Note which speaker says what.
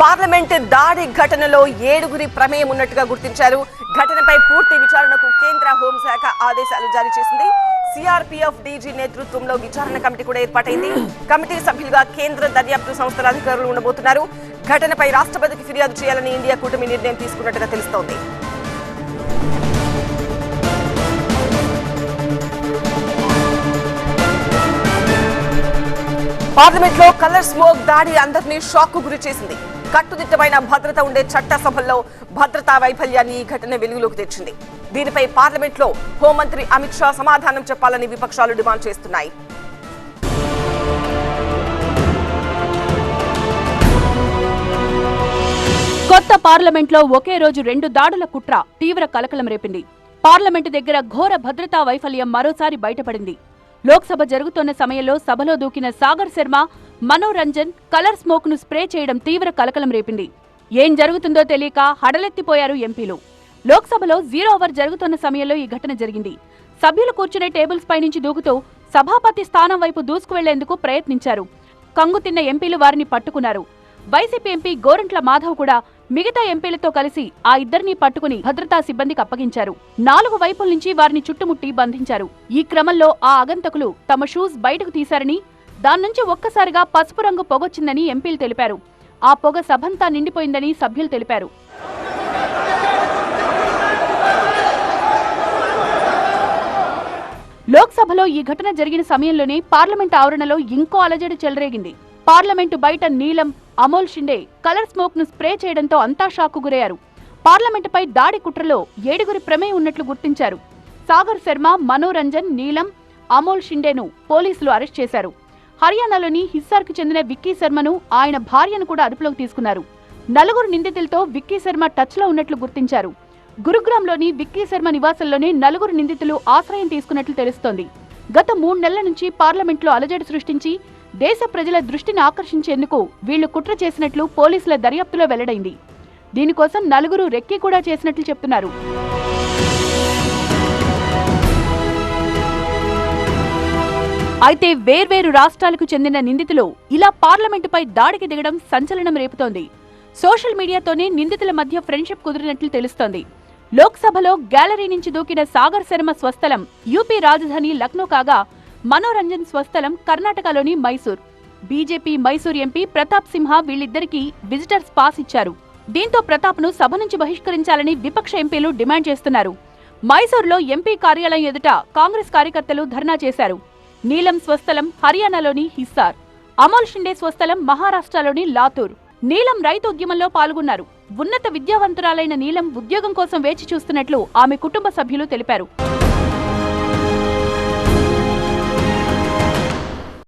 Speaker 1: Parliament దాడి ఘటనలో ఏడుగురి ప్రమేయం ఉన్నట్టుగా గుర్తించారు. ఘటనపై పూర్తి విచారణకు కేంద్ర హోంశాఖ ఆదేశాలు జారీ చేసింది. సిఆర్పిఎఫ్ డీజీ నేతృత్వంలో విచారణ కమిటీ కూడా ఏర్పాటైంది. కమిటీ సభ్యులుగా కేంద్ర దర్యాప్తు సంస్థల అధికారులు ఉండబోతున్నారు. ఘటనపై రాష్ట్రపతికి ఫిర్యాదు చేయాలని ఇండియా కూటమి నిర్ణయం తీసుకున్నట్టుగా తెలుస్తోంది. పార్లమెంట్లో కలర్ స్మోక్ దాడి అందరినీ షాక్కు గురి చేసింది. కట్టుదిట్టమైన భద్రత ఉండే చట్టసభల్లో భద్రతా వైఫల్యాన్ని ఈ ఘటన వెలుగులోకి తెచ్చింది. దీనిపై పార్లమెంట్లో హోంమంత్రి అమిత్ షా సమాధానం చెప్పాలని విపక్షాలు డిమాండ్ చేస్తున్నాయి.
Speaker 2: కొత్త పార్లమెంట్లో ఒకే రోజు రెండు దాడుల కుట్ర తీవ్ర కలకలం రేపింది. పార్లమెంటు దగ్గర ఘోర భద్రతా వైఫల్యం మరోసారి బయటపడింది. లోక్సభ జరుగుతున్న సమయంలో సభలో దూకిన సాగర్ శర్మ మనోరంజన్ కలర్ స్మోక్ను స్ప్రే చేయడం తీవ్ర కలకలం రేపింది. ఏం జరుగుతుందో తెలియక హడలెత్తిపోయారు ఎంపీలు. లోక్సభలో జీరో ఓవర్ జరుగుతున్న సమయంలో ఈ ఘటన జరిగింది. సభ్యులు కూర్చునే టేబుల్స్ పై నుంచి దూకుతూ సభాపతి స్థానం వైపు దూసుకువెళ్ళేందుకు ప్రయత్నించారు. కంగు తిన్న ఎంపీలు వారిని పట్టుకున్నారు. వైసీపీ ఎంపీ గోరంట్ల మాధవ్ కూడా మిగతా ఎంపీలతో కలిసి ఆ ఇద్దరిని పట్టుకుని భద్రతా సిబ్బందికి అప్పగించారు. నాలుగు వైపుల నుంచి వారిని చుట్టుముట్టి బంధించారు. ఈ క్రమంలో ఆ అగంతకులు తమ షూస్ బయటకు తీశారని దాన్నుంచి ఒక్కసారిగా పసుపు రంగు పొగొచ్చిందని ఎంపీలు తెలిపారు. ఆ పొగ సభంతా నిండిపోయిందని సభ్యులు తెలిపారు. లోక్సభలో ఈ ఘటన జరిగిన సమయంలోనే పార్లమెంట్ ఆవరణలో ఇంకో అలజడి చెలరేగింది. పార్లమెంటు బయట నీలం అమోల్ షిండే కలర్ స్మోక్ను స్ప్రే చేయడంతో అంతా షాకు గురయ్యారు పార్లమెంటుపై దాడి కుట్రలో ఏడుగురి ప్రమేయం ఉన్నట్లు గుర్తించారు. సాగర్ శర్మ మనోరంజన్ నీలం అమోల్ షిండేను పోలీసులు అరెస్ట్ చేశారు. హర్యానాలోని హిస్సార్కు చెందిన విక్కీ శర్మను ఆయన భార్యను కూడా అదుపులోకి తీసుకున్నారు. నలుగురు నిందితులతో విక్కీ శర్మ టచ్లో ఉన్నట్లు గుర్తించారు. గురుగ్రామ్లోని విక్కీ శర్మ నివాసంలోనే నలుగురు నిందితులు ఆశ్రయం తీసుకున్నట్లు తెలుస్తోంది. గత మూడు నెలల నుంచి పార్లమెంట్లో అలజడి సృష్టించి దేశ ప్రజల దృష్టిని ఆకర్షించేందుకు వీళ్ళు కుట్ర చేసినట్లు పోలీసుల దర్యాప్తులో వెల్లడైంది. దీనికోసం నలుగురు రెక్కి కూడా చేసినట్లు చెప్తున్నారు. అయితే వేర్వేరు రాష్ట్రాలకు చెందిన నిందితులు ఇలా పార్లమెంటుపై దాడికి దిగడం సంచలనం రేపుతోంది. సోషల్ మీడియాతోనే నిందితుల మధ్య ఫ్రెండ్షిప్ కుదిరినట్లు తెలుస్తోంది. లోక్సభలో గ్యాలరీ నుంచి దూకిన సాగర్ శర్మ స్వస్థలం యూపీ రాజధాని లక్నో కాగా మనోరంజన్ స్వస్థలం కర్ణాటకలోని మైసూర్. బీజేపీ మైసూర్ ఎంపీ ప్రతాప్ సింహ వీళ్ళిద్దరికీ విజిటర్స్ పాస్ ఇచ్చారు. దీంతో ప్రతాప్ను సభ నుంచి బహిష్కరించాలని విపక్ష ఎంపీలు డిమాండ్ చేస్తున్నారు. మైసూర్లో ఎంపీ కార్యాలయం ఎదుట కాంగ్రెస్ కార్యకర్తలు ధర్నా చేశారు. నీలం స్వస్థలం హర్యానాలోని హిస్సార్. అమోల్ షిండే స్వస్థలం మహారాష్ట్రలోని లాతూర్. నీలం రైతు ఉద్యమంలో పాల్గొన్నారు. ఉన్నత విద్యావంతురాలైన నీలం ఉద్యోగం కోసం వేచి చూస్తున్నట్లు ఆమె కుటుంబ సభ్యులు తెలిపారు.